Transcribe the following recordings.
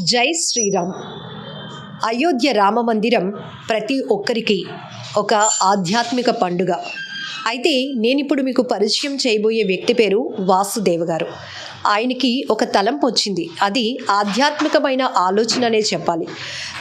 జై శ్రీరామ్. అయోధ్య రామ మందిరం ప్రతి ఒక్కరికి ఒక ఆధ్యాత్మిక పండుగ. అయితే నేను ఇప్పుడు మీకు పరిచయం చేయబోయే వ్యక్తి పేరు వాసుదేవ్ గారు. ఆయనకి ఒక తలంపు వచ్చింది. అది ఆధ్యాత్మికమైన ఆలోచననే చెప్పాలి.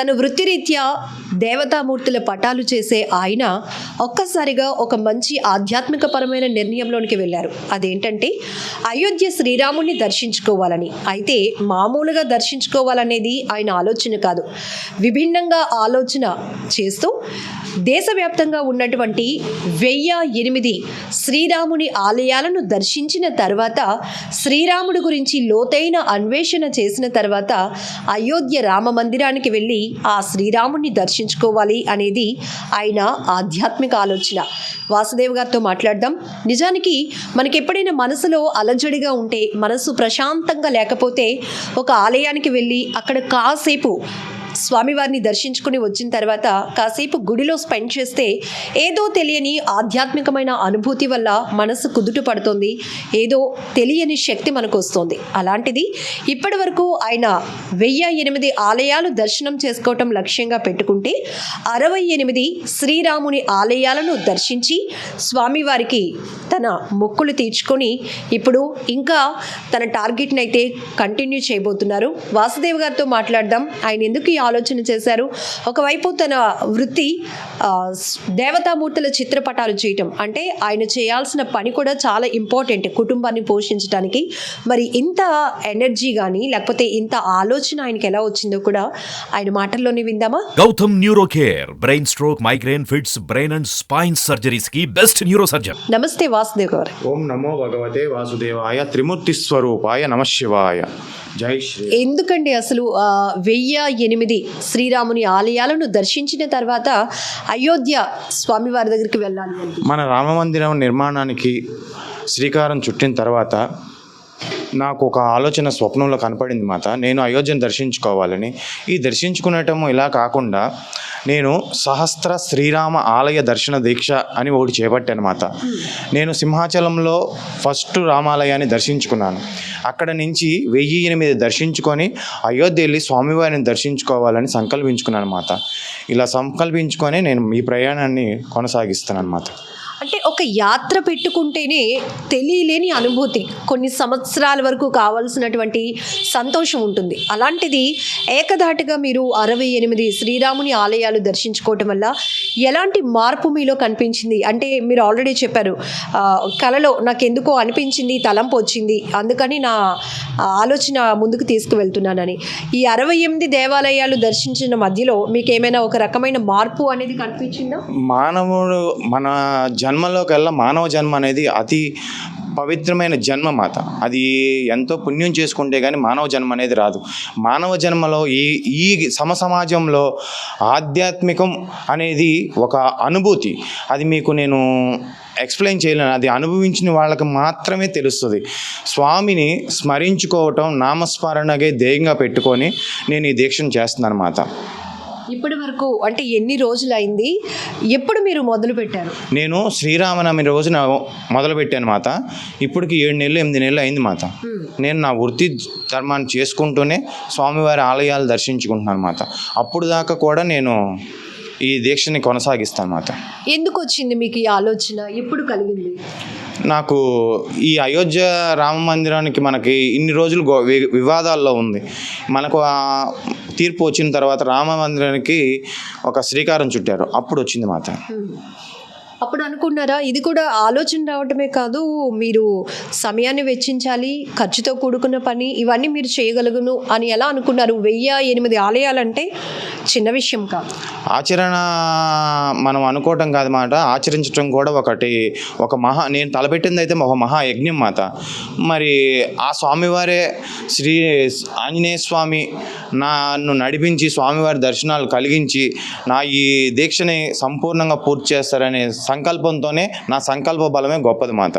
తన వృత్తిరీత్యా దేవతామూర్తుల పటాలు చేసే ఆయన ఒక్కసారిగా ఒక మంచి ఆధ్యాత్మికపరమైన నిర్ణయంలోనికి వెళ్ళారు. అదేంటంటే అయోధ్య శ్రీరాముని దర్శించుకోవాలని. అయితే మామూలుగా దర్శించుకోవాలనేది ఆయన ఆలోచన కాదు. విభిన్నంగా ఆలోచన చేస్తూ దేశవ్యాప్తంగా ఉన్నటువంటి వెయ్యి ఎనిమిది శ్రీరాముని ఆలయాలను దర్శించిన తర్వాత శ్రీరాముడి గురించి లోతైన అన్వేషణ చేసిన తర్వాత అయోధ్య రామ మందిరానికి వెళ్ళి ఆ శ్రీరాముణ్ణి దర్శించుకోవాలి అనేది ఆయన ఆధ్యాత్మిక ఆలోచన. వాసుదేవ్ గారితో మాట్లాడదాం. నిజానికి మనకి ఎప్పుడైనా మనసులో అలజడిగా ఉంటే మనసు ప్రశాంతంగా లేకపోతే ఒక ఆలయానికి వెళ్ళి అక్కడ కాసేపు స్వామివారిని దర్శించుకుని వచ్చిన తర్వాత కాసేపు గుడిలో స్పెండ్ చేస్తే ఏదో తెలియని ఆధ్యాత్మికమైన అనుభూతి వల్ల మనసు కుదుట పడుతుంది. ఏదో తెలియని శక్తి మనకు వస్తుంది. అలాంటిది ఇప్పటి వరకు ఆయన వెయ్యి ఎనిమిది ఆలయాలు దర్శనం చేసుకోవటం లక్ష్యంగా పెట్టుకుంటే అరవై ఎనిమిది శ్రీరాముని ఆలయాలను దర్శించి స్వామివారికి తన మొక్కులు తీర్చుకొని ఇప్పుడు ఇంకా తన టార్గెట్ని అయితే కంటిన్యూ చేయబోతున్నారు. వాసుదేవ్ గారితో మాట్లాడదాం. ఆయన ఎందుకు ఈ ఆలోచన చేశారు. ఒకవైపు తన వృత్తి దేవతామూర్తుల చిత్రపటాలు చేయటం. అంటే ఆయన చేయాల్సిన పని కూడా చాలా ఇంపార్టెంట్ కుటుంబాన్ని పోషించడానికి మరి ఇంత ఎనర్జీ కానీ లేకపోతే ఇంత ఆలోచన ఆయనకి ఎలా వచ్చిందో కూడా ఆయన మాటల్లోనే విందామా? Gautam neuro care brain stroke migraine fits brain and spine సర్జరీస్కి best neuro surgeon నమస్తే వాసుదేవ్ గారు. ఓం నమో భగవతే వాసుదేవాయ త్రిమూర్తి స్వరూపాయ నమ శివాయ. జై శ్రీ ఎందుకండి అసలు ఆ, వెయ్యి ఎనిమిది శ్రీరాముని ఆలయాలను దర్శించిన తర్వాత అయోధ్య స్వామివారి దగ్గరికి వెళ్ళాలి మన రామ మందిరం నిర్మాణానికి శ్రీకారం చుట్టిన తర్వాత నాకు ఒక ఆలోచన స్వప్నంలో కనపడింది మాత. నేను అయోధ్యను దర్శించుకోవాలని. ఈ దర్శించుకునేటము ఇలా కాకుండా నేను సహస్ర శ్రీరామ ఆలయ దర్శన దీక్ష అని ఒకటి చేపట్టాను మాత. నేను సింహాచలంలో ఫస్ట్ రామాలయాన్ని దర్శించుకున్నాను. అక్కడ నుంచి వెయ్యి ఎనిమిది దర్శించుకొని అయోధ్య వెళ్ళి స్వామివారిని దర్శించుకోవాలని సంకల్పించుకున్నాను మాత. ఇలా సంకల్పించుకొని నేను ఈ ప్రయాణాన్ని కొనసాగిస్తాను మాత. అంటే ఒక యాత్ర పెట్టుకుంటేనే తెలియలేని అనుభూతి. కొన్ని సంవత్సరాల వరకు కావాల్సినటువంటి సంతోషం ఉంటుంది. అలాంటిది ఏకధాటిగా మీరు అరవై ఎనిమిది శ్రీరాముని ఆలయాలు దర్శించుకోవటం వల్ల ఎలాంటి మార్పు మీలో కనిపించింది? అంటే మీరు ఆల్రెడీ చెప్పారు కలలో నాకు ఎందుకో అనిపించింది తలంపు వచ్చింది అందుకని నా ఆలోచన ముందుకు తీసుకువెళ్తున్నానని. ఈ అరవై ఎనిమిది దేవాలయాలు దర్శించిన మధ్యలో మీకు ఏమైనా ఒక రకమైన మార్పు అనేది కనిపించిందా? మానవుడు మన జన్మలోకెల్లా మానవ జన్మ అనేది అతి పవిత్రమైన జన్మ మాత. అది ఎంతో పుణ్యం చేసుకుంటే కానీ మానవ జన్మ అనేది రాదు. మానవ జన్మలో ఈ ఈ సమ సమాజంలో ఆధ్యాత్మికం అనేది ఒక అనుభూతి. అది మీకు నేను ఎక్స్ప్లెయిన్ చేయలేను. అది అనుభవించిన వాళ్ళకి మాత్రమే తెలుస్తుంది. స్వామిని స్మరించుకోవటం నామస్మరణగే ధ్యేయంగా పెట్టుకొని నేను ఈ దీక్షను చేస్తున్నాను మాత. ఇప్పటి వరకు అంటే ఎన్ని రోజులైంది? ఎప్పుడు మీరు మొదలు పెట్టారు? నేను శ్రీరామనవమి రోజున మొదలుపెట్టాను మాత. ఇప్పటికి ఏడు నెలలు ఎనిమిది నెలలు అయింది మాత. నేను నా వృత్తి ధర్మాన్ని చేసుకుంటూనే స్వామివారి ఆలయాలు దర్శించుకుంటున్నాను మాత. అప్పుడు దాకా కూడా నేను ఈ దీక్షని కొనసాగిస్తాను మాత. ఎందుకు వచ్చింది మీకు ఈ ఆలోచన? ఎప్పుడు కలిగింది? నాకు ఈ అయోధ్య రామ మందిరానికి మనకి ఇన్ని రోజులు గో- వివాదాల్లో ఉంది. మనకు ఆ తీర్పు వచ్చిన తర్వాత రామ మందిరానికి ఒక శ్రీకారం చుట్టారు. అప్పుడు వచ్చింది మాత్రం. అప్పుడు అనుకున్నారా? ఇది కూడా ఆలోచన రావటమే కాదు మీరు సమయాన్ని వెచ్చించాలి ఖర్చుతో కూడుకున్న పని ఇవన్నీ మీరు చేయగలుగును అని ఎలా అనుకున్నారు? వెయ్యి ఎనిమిది ఆలయాలంటే చిన్న విషయం కాదు. ఆచరణ మనం అనుకోవటం కాదు మాట. ఆచరించటం కూడా ఒకటి. ఒక మహా నేను తలపెట్టింది అయితే ఒక మహాయజ్ఞం మాత మరి ఆ స్వామివారే శ్రీ ఆంజనేయ స్వామి నన్ను నడిపించి స్వామివారి దర్శనాలు కలిగించి నా ఈ దీక్షని సంపూర్ణంగా పూర్తి చేస్తారనే సంకల్పంతోనే నా సంకల్ప బలమే గొప్పది మాత.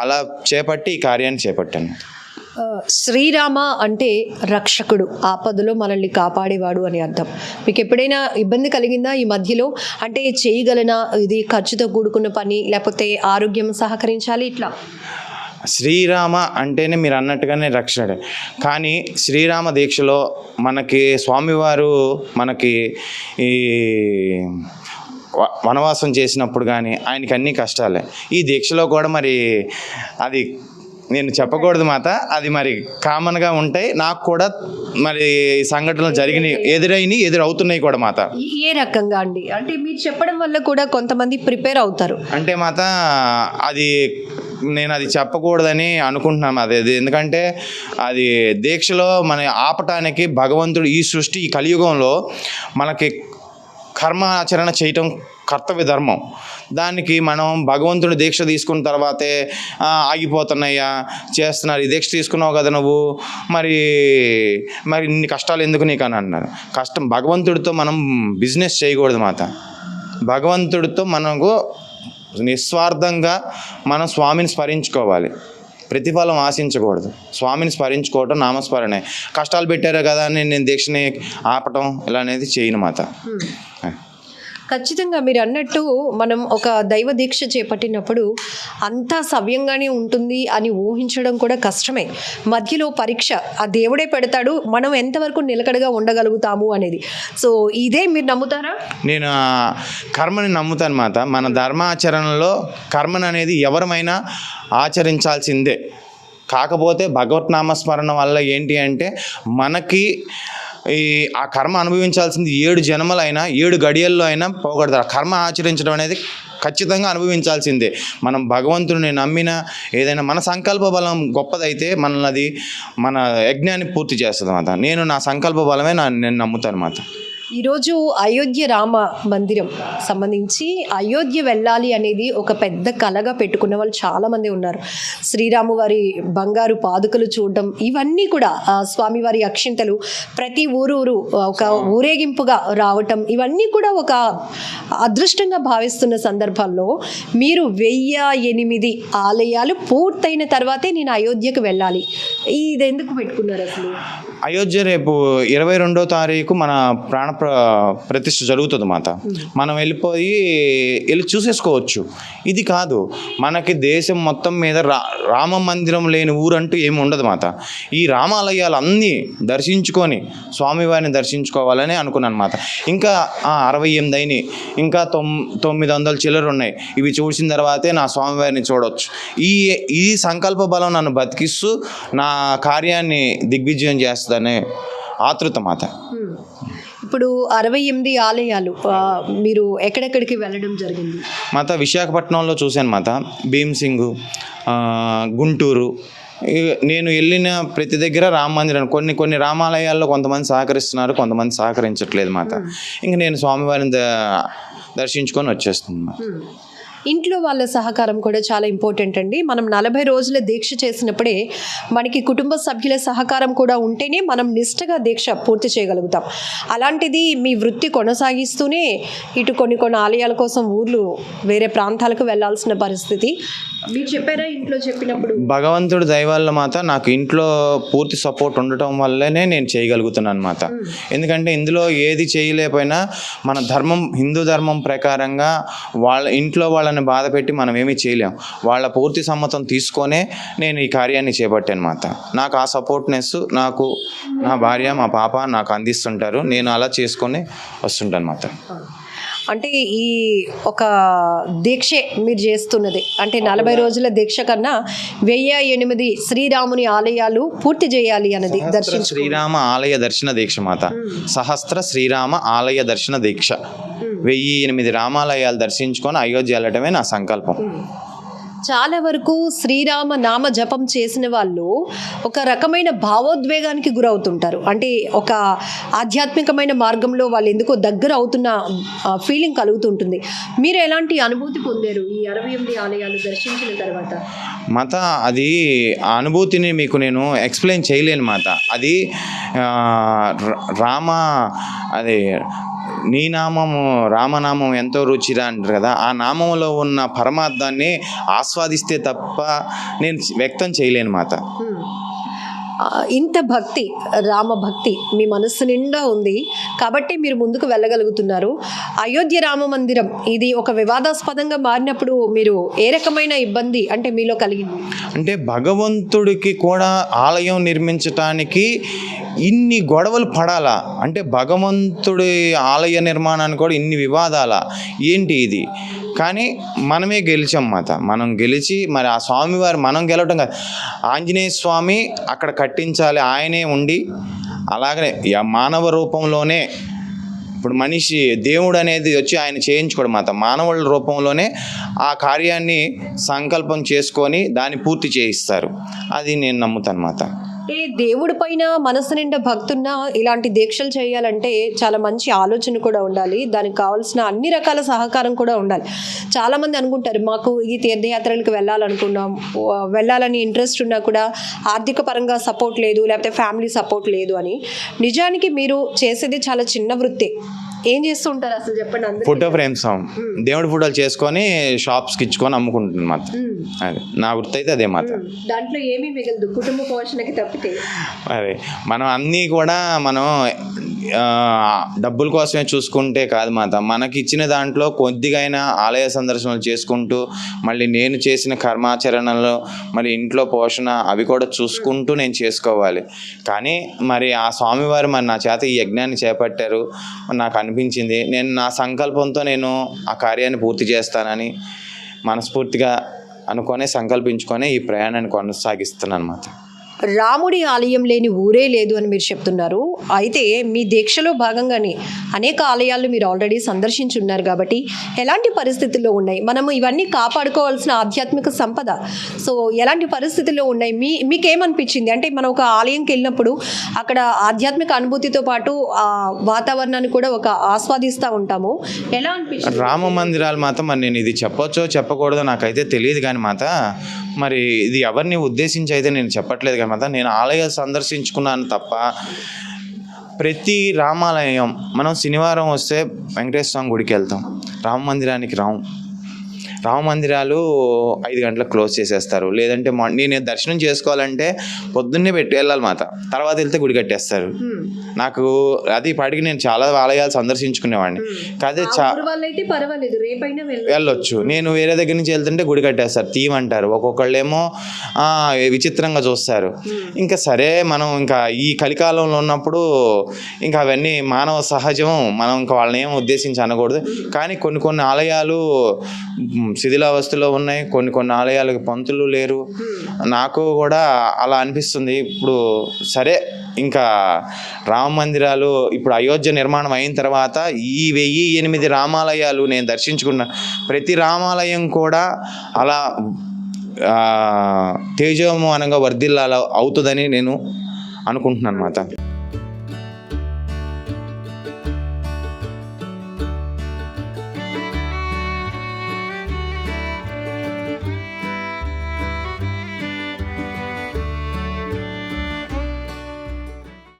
అలా చేపట్టి ఈ కార్యాన్ని చేపట్టాను. శ్రీరామ అంటే రక్షకుడు ఆపదలో మనల్ని కాపాడేవాడు అని అర్థం. మీకు ఎప్పుడైనా ఇబ్బంది కలిగిందా ఈ మధ్యలో? అంటే చేయగలనా? ఇది ఖర్చుతో కూడుకున్న పని లేకపోతే ఆరోగ్యం సహకరించాలి ఇట్లా? శ్రీరామ అంటేనే మీరు అన్నట్టుగానే రక్షణ కానీ శ్రీరామ దీక్షలో మనకి స్వామివారు మనకి ఈ వనవాసం చేసినప్పుడు కానీ ఆయనకి అన్ని కష్టాలే. ఈ దీక్షలో కూడా మరి అది నేను చెప్పకూడదు మాత అది మరి కామన్గా ఉంటాయి. నాకు కూడా మరి సంఘటనలు జరిగినాయి ఎదురైనవి ఎదురవుతున్నాయి కూడా మాత. ఏ రకంగా అండి? అంటే మీరు చెప్పడం వల్ల కూడా కొంతమంది ప్రిపేర్ అవుతారు. అంటే మాత అది నేను అది చెప్పకూడదని అనుకుంటున్నాను అది అది ఎందుకంటే అది దీక్షలో మన ఆపటానికి భగవంతుడు ఈ సృష్టి ఈ కలియుగంలో మనకి కర్మ ఆచరణ చేయటం కర్తవ్య ధర్మం. దానికి మనం భగవంతుడి దీక్ష తీసుకున్న తర్వాతే ఆగిపోతున్నాయా చేస్తున్నారు. ఈ దీక్ష తీసుకున్నావు కదా నువ్వు. మరి మరి ఇన్ని కష్టాలు ఎందుకు నీకు అని అన్నారు. కష్టం భగవంతుడితో మనం బిజినెస్ చేయకూడదు మాత. భగవంతుడితో మనకు నిస్వార్థంగా మనం స్వామిని స్మరించుకోవాలి. ప్రతిఫలం ఆశించకూడదు. స్వామిని స్మరించుకోవటం నామస్మరణే. కష్టాలు పెట్టారు కదా అని నేను దీక్షని ఆపటం ఇలా అనేది చేయను మాత. ఖచ్చితంగా మీరు అన్నట్టు మనం ఒక దైవ దీక్ష చేపట్టినప్పుడు అంతా సవ్యంగానే ఉంటుంది అని ఊహించడం కూడా కష్టమే. మధ్యలో పరీక్ష ఆ దేవుడే పెడతాడు మనం ఎంతవరకు నిలకడగా ఉండగలుగుతాము అనేది. సో ఇదే మీరు నమ్ముతారా? నేను కర్మని నమ్ముతాను మాత. మన ధర్మాచరణలో కర్మను అనేది ఎవరమైనా ఆచరించాల్సిందే. కాకపోతే భగవత్ నామస్మరణ వల్ల ఏంటి అంటే మనకి ఈ ఆ కర్మ అనుభవించాల్సింది ఏడు జన్మలైనా ఏడు గడియల్లో అయినా పోగొడతారు. ఆ కర్మ ఆచరించడం అనేది ఖచ్చితంగా అనుభవించాల్సిందే. మనం భగవంతుడిని నమ్మిన ఏదైనా మన సంకల్ప బలం గొప్పదైతే మనల్ని అది మన యజ్ఞాన్ని పూర్తి చేస్తుంది మాత. నేను నా సంకల్ప బలమే నా నేను నమ్ముతాను మాత. ఈరోజు అయోధ్య రామ మందిరం సంబంధించి అయోధ్య వెళ్ళాలి అనేది ఒక పెద్ద కలగా పెట్టుకున్న వాళ్ళు చాలామంది ఉన్నారు. శ్రీరాము వారి బంగారు పాదుకలు చూడడం ఇవన్నీ కూడా స్వామివారి అక్షింతలు ప్రతి ఊరు ఊరు ఒక ఊరేగింపుగా రావటం ఇవన్నీ కూడా ఒక అదృష్టంగా భావిస్తున్న సందర్భాల్లో మీరు వెయ్యి ఎనిమిది ఆలయాలు పూర్తయిన తర్వాతే నేను అయోధ్యకు వెళ్ళాలి. ఇది ఎందుకు పెట్టుకున్నారు అసలు? అయోధ్య రేపు ఇరవై రెండో తారీఖు మన ప్రాణ ప్ర జరుగుతుంది మాత. మనం వెళ్ళిపోయి వెళ్ళి చూసేసుకోవచ్చు. ఇది కాదు. మనకి దేశం మొత్తం మీద రా రామ మందిరం లేని ఊరంటూ ఏమి ఉండదు మాత. ఈ రామాలయాలు అన్నీ దర్శించుకొని స్వామివారిని దర్శించుకోవాలని అనుకున్నాను మాత. ఇంకా అరవై ఎనిమిది అయినాయి ఇంకా తొమ్ తొమ్మిది వందల చిల్లర ఉన్నాయి ఇవి చూసిన తర్వాతే నా స్వామివారిని చూడవచ్చు ఈ ఈ సంకల్ప బలం నన్ను బతికిస్తూ నా కార్యాన్ని దిగ్విజయం చేస్తుందనే ఆతృత మాత. ఇప్పుడు అరవై ఎనిమిది ఆలయాలు మీరు ఎక్కడెక్కడికి వెళ్ళడం జరిగింది? మాత విశాఖపట్నంలో చూశాను మాత. భీమ్సింగ్ గుంటూరు. నేను వెళ్ళిన ప్రతి దగ్గర రామ మందిరం. కొన్ని కొన్ని రామాలయాల్లో కొంతమంది సహకరిస్తున్నారు కొంతమంది సహకరించట్లేదు మాత. ఇంక నేను స్వామివారిని దర్శించుకొని Hmm. ఇంట్లో వాళ్ళ సహకారం కూడా చాలా ఇంపార్టెంట్ అండి. మనం నలభై రోజుల దీక్ష చేసినప్పుడే మనకి కుటుంబ సభ్యుల సహకారం కూడా ఉంటేనే మనం నిష్టగా దీక్ష పూర్తి చేయగలుగుతాం. అలాంటిది మీ వృత్తి కొనసాగిస్తూనే ఇటు కొన్ని కొన్ని ఆలయాల కోసం ఊర్లు వేరే ప్రాంతాలకు వెళ్ళాల్సిన పరిస్థితి. మీరు చెప్పారా ఇంట్లో చెప్పినప్పుడు? భగవంతుడి దయవల్ల మాత నాకు ఇంట్లో పూర్తి సపోర్ట్ ఉండటం వల్లనే నేను చేయగలుగుతున్నాను అనమాట ఎందుకంటే ఇందులో ఏది చేయలేకపోయినా మన ధర్మం హిందూ ధర్మం ప్రకారంగా వాళ్ళ ఇంట్లో వాళ్ళని బాధ పెట్టి మనం ఏమీ చేయలేం. వాళ్ళ పూర్తి సమ్మతం తీసుకొనే నేను ఈ కార్యాన్ని చేపట్టాను అనమాట నాకు ఆ సపోర్ట్నెస్ నాకు నా భార్య మా పాప నాకు అందిస్తుంటారు. నేను అలా చేసుకొని వస్తుంటాను అనమాట అంటే ఈ ఒక దీక్షే మీరు చేస్తున్నది. అంటే నలభై రోజుల దీక్ష కన్నా వెయ్యి ఎనిమిది శ్రీరాముని ఆలయాలు పూర్తి చేయాలి అన్నది దర్శించు శ్రీరామ ఆలయ దర్శన దీక్ష మాత. సహస్ర శ్రీరామ ఆలయ దర్శన దీక్ష. వెయ్యి ఎనిమిది రామాలయాలు దర్శించుకొని అయోధ్య వెళ్ళటమే నా సంకల్పం. చాలా వరకు శ్రీరామ నామ జపం చేసిన వాళ్ళు ఒక రకమైన భావోద్వేగానికి గురవుతుంటారు. అంటే ఒక ఆధ్యాత్మికమైన మార్గంలో వాళ్ళు ఎందుకో దగ్గర అవుతున్న ఫీలింగ్ కలుగుతుంటుంది. మీరు ఎలాంటి అనుభూతి పొందారు ఈ అరవై ఎనిమిది ఆలయాలు దర్శించిన తర్వాత? మాత అది ఆ అనుభూతిని మీకు నేను ఎక్స్ప్లెయిన్ చేయలేను మాత. అది రామ అది నీ నామము రామనామం ఎంతో రుచిరా అంటారు కదా. ఆ నామంలో ఉన్న పరమార్థాన్ని ఆస్వాదిస్తే తప్ప నేను వ్యక్తం చేయలేను మాత. ఇంత భక్తి రామ భక్తి మీ మనస్సు నిండా ఉంది. కాబట్టి మీరు ముందుకు వెళ్ళగలుగుతున్నారు. అయోధ్య రామ మందిరం ఇది ఒక వివాదాస్పదంగా మారినప్పుడు మీరు ఏ రకమైన ఇబ్బంది అంటే మీలో కలిగింది? అంటే భగవంతుడికి కూడా ఆలయం నిర్మించటానికి ఇన్ని గొడవలు పడాలా? అంటే భగవంతుడి ఆలయ నిర్మాణానికి కూడా ఇన్ని వివాదాలా? ఏంటి ఇది? కానీ మనమే గెలిచాం మాత. మనం గెలిచి మరి ఆ స్వామివారు మనం గెలవటం కాదు. ఆంజనేయ స్వామి అక్కడ కట్టించాలి ఆయనే ఉండి అలాగనే మానవ రూపంలోనే ఇప్పుడు మనిషి దేవుడు అనేది వచ్చి ఆయన చేయించుకోవడం మాత. మానవుల రూపంలోనే ఆ కార్యాన్ని సంకల్పం చేసుకొని దాన్ని పూర్తి చేయిస్తారు. అది నేను నమ్ముతాను మాత. అంటే దేవుడి పైన మనసు నిండా భక్తున్న ఇలాంటి దీక్షలు చేయాలంటే చాలా మంచి ఆలోచన కూడా ఉండాలి. దానికి కావాల్సిన అన్ని రకాల సహకారం కూడా ఉండాలి. చాలామంది అనుకుంటారు మాకు ఈ తీర్థయాత్రలకు వెళ్ళాలనుకున్నాం. వెళ్ళాలని ఇంట్రెస్ట్ ఉన్నా కూడా ఆర్థిక పరంగా సపోర్ట్ లేదు లేకపోతే ఫ్యామిలీ సపోర్ట్ లేదు అని. నిజానికి మీరు చేసేది చాలా చిన్న వృత్తే. ఏం చేస్తూ ఉంటారు అసలు చెప్పండి ఫోటో ఫ్రేమ్స్ దేవుడి ఫోటోలు చేసుకొని షాప్స్కి ఇచ్చుకొని అమ్ముకుంటుంది మాత అది. నా వృత్తి అయితే అదే మాత దాంట్లో ఏమీ మిగలదు కుటుంబ పోషణకి తప్పితే. అదే. మనం అన్నీ కూడా మనం డబ్బుల కోసమే చూసుకుంటే కాదు మాత మనకి ఇచ్చిన దాంట్లో కొద్దిగైనా ఆలయ సందర్శనలు చేసుకుంటూ మళ్ళీ నేను చేసిన కర్మాచరణలో మరి ఇంట్లో పోషణ అవి కూడా చూసుకుంటూ నేను చేసుకోవాలి. కానీ మరి ఆ స్వామివారు మరి నా చేత ఈ యజ్ఞాన్ని చేపట్టారు. నాకు అనిపించింది. నేను నా సంకల్పంతో నేను ఆ కార్యాన్ని పూర్తి చేస్తానని మనస్ఫూర్తిగా అనుకొని సంకల్పించుకొని ఈ ప్రయాణాన్ని కొనసాగిస్తున్నాను అన్నమాట రాముడి ఆలయం లేని ఊరే లేదు అని మీరు చెప్తున్నారు. అయితే మీ దీక్షలో భాగంగానే అనేక ఆలయాలు మీరు ఆల్రెడీ సందర్శించున్నారు కాబట్టి ఎలాంటి పరిస్థితుల్లో ఉన్నాయి? మనము ఇవన్నీ కాపాడుకోవాల్సిన ఆధ్యాత్మిక సంపద. సో ఎలాంటి పరిస్థితుల్లో ఉన్నాయి? మీ మీకేమనిపించింది? అంటే మనం ఒక ఆలయంకి వెళ్ళినప్పుడు అక్కడ ఆధ్యాత్మిక అనుభూతితో పాటు ఆ వాతావరణాన్ని కూడా ఒక ఆస్వాదిస్తూ ఉంటాము. ఎలా అనిపించింది? రామ మందిరాలు మాత్రం మరి నేను ఇది చెప్పొచ్చో చెప్పకూడదో నాకైతే తెలియదు కానీ మాత మరి ఇది ఎవరిని ఉద్దేశించి అయితే నేను చెప్పట్లేదు కానీ నేను ఆలయ సందర్శించుకున్నాను తప్ప ప్రతి రామాలయం మనం శనివారం వస్తే వెంకటేశ్వర స్వామి గుడికి వెళ్తాం. రామ మందిరానికి రాము రామ మందిరాలు ఐదు గంటలకు క్లోజ్ చేసేస్తారు. లేదంటే నేను దర్శనం చేసుకోవాలంటే పొద్దున్నే పెట్టి వెళ్ళాలి మాత. తర్వాత వెళ్తే గుడి కట్టేస్తారు. నాకు అది పాటికి నేను చాలా ఆలయాలు సందర్శించుకునేవాడిని. కాదే వెళ్ళొచ్చు. నేను వేరే దగ్గర నుంచి వెళ్తుంటే గుడి కట్టేస్తారు తీయం అంటారు. ఒక్కొక్కళ్ళేమో విచిత్రంగా చూస్తారు. ఇంకా సరే మనం ఇంకా ఈ కలికాలంలో ఉన్నప్పుడు ఇంకా అవన్నీ మానవ సహజం మనం ఇంకా వాళ్ళని ఏం ఉద్దేశించి అనకూడదు. కానీ కొన్ని కొన్ని ఆలయాలు శిథిలావస్థలో ఉన్నాయి. కొన్ని కొన్ని ఆలయాలకు పంతులు లేరు. నాకు కూడా అలా అనిపిస్తుంది. ఇప్పుడు సరే ఇంకా రామ మందిరాలు ఇప్పుడు అయోధ్య నిర్మాణం అయిన తర్వాత ఈ వెయ్యి ఎనిమిది రామాలయాలు నేను దర్శించుకున్న. ప్రతి రామాలయం కూడా అలా తేజోమానంగా వర్ధిల్లాల అవుతుందని నేను అనుకుంటున్నాను అన్నమాట.